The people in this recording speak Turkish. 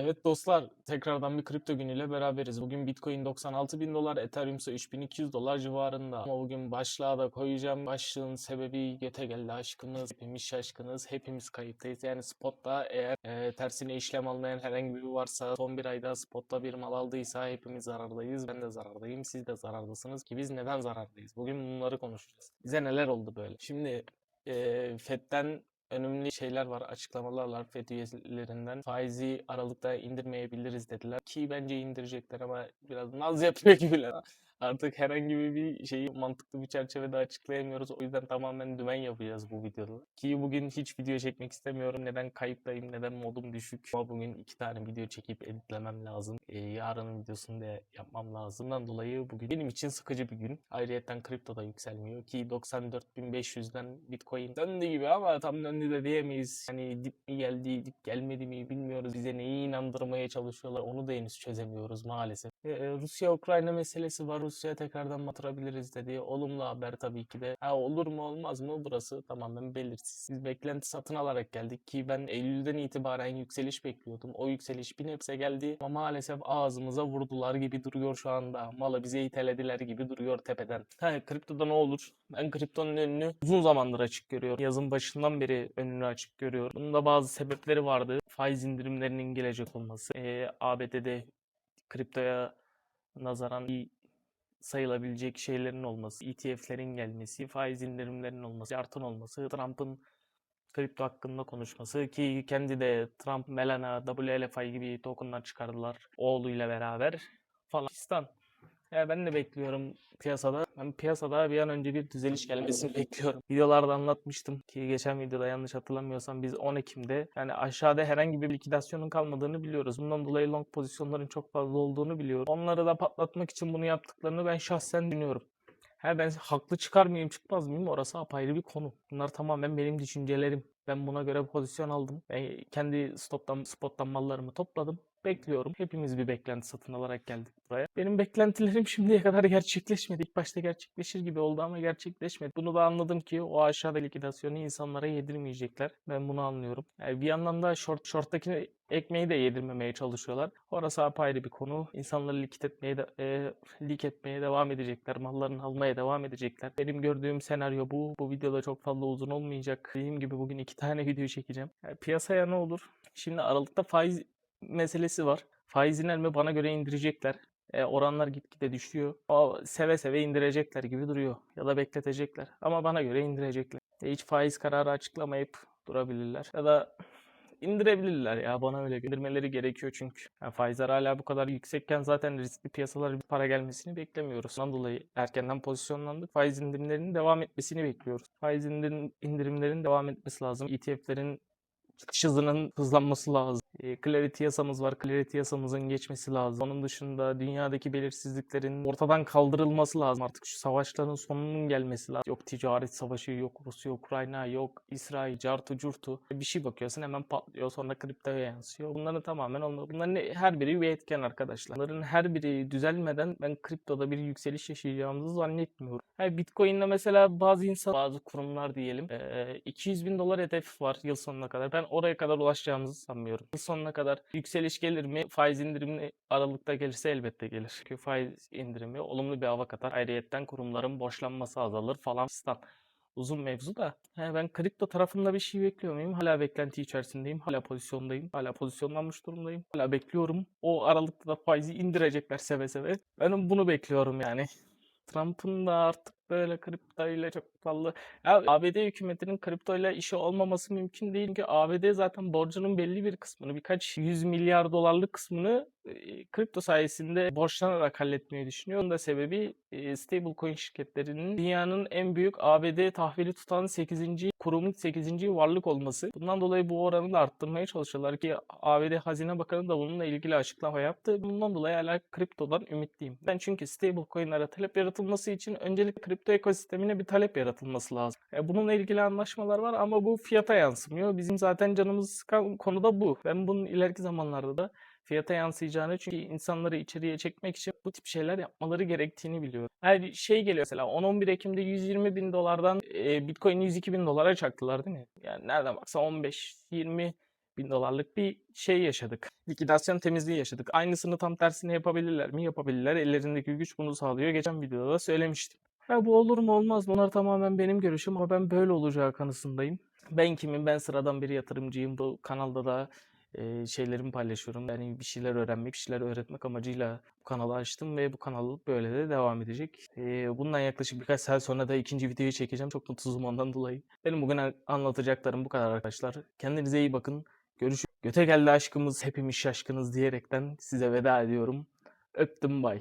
Evet dostlar, tekrardan bir kripto günüyle beraberiz. Bugün Bitcoin 96 bin dolar, Ethereum ise 3200 dolar civarında. Ama bugün başlığa da koyacağım. Başlığın sebebi göte geldi aşkımız. Hepimiz şaşkınız, hepimiz kayıptayız. Yani spotta eğer e, tersine işlem almayan herhangi biri varsa, son bir ayda spotta bir mal aldıysa hepimiz zarardayız. Ben de zarardayım, siz de zarardasınız ki biz neden zarardayız? Bugün bunları konuşacağız. Bize neler oldu böyle? Şimdi e, FED'den önemli şeyler var, açıklamalar var FED üyelerinden. Faizi Aralık'ta indirmeyebiliriz dediler. Ki bence indirecekler ama biraz naz yapıyor gibiler. Artık herhangi bir şeyi mantıklı bir çerçevede açıklayamıyoruz. O yüzden tamamen dümen yapacağız bu videoda. Ki bugün hiç video çekmek istemiyorum. Neden kayıptayım, neden modum düşük. Ama bugün iki tane video çekip editlemem lazım. Ee, yarının videosunu da yapmam lazım. Bundan dolayı bugün benim için sıkıcı bir gün. Ayrıyeten kripto da yükselmiyor. Ki 94.500'den Bitcoin döndü gibi ama tam döndü de diyemeyiz. Hani dip mi geldi, dip gelmedi mi bilmiyoruz. Bize neyi inandırmaya çalışıyorlar onu da henüz çözemiyoruz maalesef. Rusya-Ukrayna meselesi var. Rusya'ya tekrardan batırabiliriz dedi. Olumlu haber tabii ki de. Ha, olur mu olmaz mı burası tamamen belirsiz. Biz beklenti satın alarak geldik ki ben Eylül'den itibaren yükseliş bekliyordum. O yükseliş bir nebze geldi ama maalesef ağzımıza vurdular gibi duruyor şu anda. Malı bize itelediler gibi duruyor tepeden. Ha, kriptoda ne olur? Ben kriptonun önünü uzun zamandır açık görüyorum. Yazın başından beri önünü açık görüyorum. Bunun da bazı sebepleri vardı. Faiz indirimlerinin gelecek olması. Ee, ABD'de kriptoya nazaran iyi sayılabilecek şeylerin olması, ETF'lerin gelmesi, faiz indirimlerinin olması, artın olması, Trump'ın kripto hakkında konuşması ki kendi de Trump, Melana, WLFI gibi tokenlar çıkardılar oğluyla beraber falan. Fistan. Ya ben de bekliyorum piyasada. Ben piyasada bir an önce bir düzeliş gelmesini bekliyorum. Videolarda anlatmıştım ki geçen videoda yanlış hatırlamıyorsam biz 10 Ekim'de yani aşağıda herhangi bir likidasyonun kalmadığını biliyoruz. Bundan dolayı long pozisyonların çok fazla olduğunu biliyorum. Onları da patlatmak için bunu yaptıklarını ben şahsen düşünüyorum. Ha ben haklı çıkar mıyım çıkmaz mıyım orası apayrı bir konu. Bunlar tamamen benim düşüncelerim. Ben buna göre pozisyon aldım. Ben kendi stoptan, spottan mallarımı topladım. Bekliyorum. Hepimiz bir beklenti satın alarak geldik buraya. Benim beklentilerim şimdiye kadar gerçekleşmedi. İlk başta gerçekleşir gibi oldu ama gerçekleşmedi. Bunu da anladım ki o aşağıda likidasyonu insanlara yedirmeyecekler. Ben bunu anlıyorum. Yani bir yandan da short, short'taki ekmeği de yedirmemeye çalışıyorlar. Orası apayrı bir konu. İnsanları likit etmeye de, e, lik etmeye devam edecekler. Mallarını almaya devam edecekler. Benim gördüğüm senaryo bu. Bu videoda çok fazla uzun olmayacak. Dediğim gibi bugün iki tane video çekeceğim. Yani piyasaya ne olur? Şimdi Aralık'ta faiz meselesi var. Faiz mi bana göre indirecekler. E, oranlar gitgide düşüyor. O seve seve indirecekler gibi duruyor. Ya da bekletecekler. Ama bana göre indirecekler. E, hiç faiz kararı açıklamayıp durabilirler. Ya da indirebilirler ya bana öyle indirmeleri gerekiyor çünkü. Yani faizler hala bu kadar yüksekken zaten riskli piyasalara bir para gelmesini beklemiyoruz. Ondan dolayı erkenden pozisyonlandık. Faiz indirimlerinin devam etmesini bekliyoruz. Faiz indirim, indirimlerin devam etmesi lazım. ETF'lerin çıkış hızının hızlanması lazım. E, Clarity yasamız var. Clarity yasamızın geçmesi lazım. Onun dışında dünyadaki belirsizliklerin ortadan kaldırılması lazım. Artık şu savaşların sonunun gelmesi lazım. Yok ticaret savaşı, yok Rusya, Ukrayna, yok İsrail, cartu curtu. Bir şey bakıyorsun hemen patlıyor. Sonra kriptoya yansıyor. Bunların tamamen olmalı. Bunların her biri bir etken arkadaşlar. Bunların her biri düzelmeden ben kriptoda bir yükseliş yaşayacağımızı zannetmiyorum. Yani Bitcoin'de mesela bazı insan, bazı kurumlar diyelim 200 bin dolar hedef var yıl sonuna kadar. Ben oraya kadar ulaşacağımızı sanmıyorum. Yıl sonuna kadar yükseliş gelir mi? Faiz indirimi Aralık'ta gelirse elbette gelir. Çünkü faiz indirimi olumlu bir hava katar. Ayrıyetten kurumların borçlanması azalır falan fistan. Uzun mevzu da. He, ben kripto tarafında bir şey bekliyor muyum? Hala beklenti içerisindeyim. Hala pozisyondayım. Hala pozisyonlanmış durumdayım. Hala bekliyorum. O aralıkta da faizi indirecekler seve seve. Ben bunu bekliyorum yani. Trump'ın da artık böyle kripto ile çok fazla... Ya ABD hükümetinin kripto ile işi olmaması mümkün değil. Çünkü ABD zaten borcunun belli bir kısmını, birkaç yüz milyar dolarlık kısmını e, kripto sayesinde borçlanarak halletmeyi düşünüyor. Onun da sebebi e, stablecoin şirketlerinin dünyanın en büyük ABD tahvili tutan 8. kurumun 8. varlık olması. Bundan dolayı bu oranı da arttırmaya çalışıyorlar ki ABD Hazine Bakanı da bununla ilgili açıklama yaptı. Bundan dolayı hala kriptodan ümitliyim. Ben çünkü stablecoin'lere talep yaratılması için öncelikle kripto ekosistemine bir talep yaratılması lazım. E, bununla ilgili anlaşmalar var ama bu fiyata yansımıyor. Bizim zaten canımızı sıkan konu da bu. Ben bunun ileriki zamanlarda da fiyata yansıyacağını çünkü insanları içeriye çekmek için bu tip şeyler yapmaları gerektiğini biliyorum. Her şey geliyor mesela 10-11 Ekim'de 120 bin dolardan e, Bitcoin 102 bin dolara çaktılar değil mi? Yani nereden baksa 15-20 bin dolarlık bir şey yaşadık. Likidasyon temizliği yaşadık. Aynısını tam tersini yapabilirler mi? Yapabilirler. Ellerindeki güç bunu sağlıyor. Geçen videoda da söylemiştim. Ya bu olur mu olmaz mı? Bunlar tamamen benim görüşüm ama ben böyle olacağı kanısındayım. Ben kimim? Ben sıradan bir yatırımcıyım. Bu kanalda da e, şeylerimi paylaşıyorum. Yani bir şeyler öğrenmek, bir şeyler öğretmek amacıyla bu kanalı açtım ve bu kanal böyle de devam edecek. E, bundan yaklaşık birkaç saat sonra da ikinci videoyu çekeceğim. Çok mutsuzum ondan dolayı. Benim bugün anlatacaklarım bu kadar arkadaşlar. Kendinize iyi bakın. Görüşürüz. Göte geldi aşkımız, hepimiz şaşkınız diyerekten size veda ediyorum. Öptüm bay.